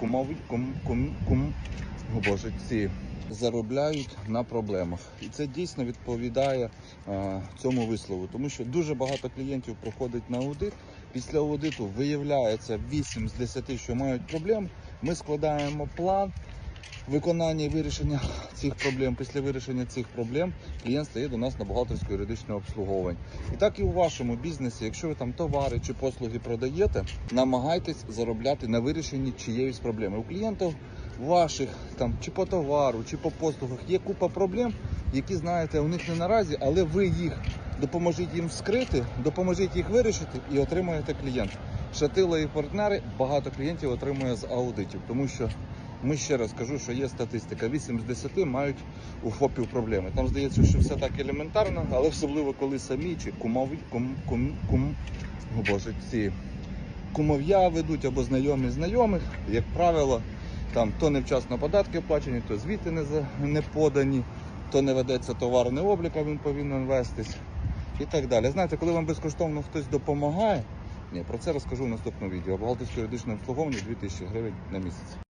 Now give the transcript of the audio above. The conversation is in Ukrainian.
кумові, кум, кум, кум, о Боже, ці заробляють на проблемах. І це дійсно відповідає е, цьому вислову, тому що дуже багато клієнтів проходить на аудит. Після аудиту виявляється 8 з 10, що мають проблем. Ми складаємо план виконання і вирішення цих проблем. Після вирішення цих проблем клієнт стає до нас на бухгалтерське юридичне обслуговування. І так і у вашому бізнесі, якщо ви там товари чи послуги продаєте, намагайтесь заробляти на вирішенні чиєїсь проблеми. У клієнтів ваших там чи по товару, чи по послугах є купа проблем, які знаєте, у них не наразі, але ви їх допоможіть їм скрити, допоможіть їх вирішити і отримаєте клієнта. Шатило і партнери багато клієнтів отримує з аудитів, тому що ми ще раз кажу, що є статистика. 8 з 10 мають у ФОПів проблеми. Там здається, що все так елементарно, але особливо коли самі чи кумові, кум, кум, кум, о Боже, ці кумов'я ведуть або знайомі знайомих, як правило, там то невчасно податки оплачені, то звіти не, за- не подані, то не ведеться товарний облік, а він повинен вестись і так далі. Знаєте, коли вам безкоштовно хтось допомагає, ні, про це розкажу в наступному відео. Бухгалтерське юридичне обслуговування 2000 гривень на місяць.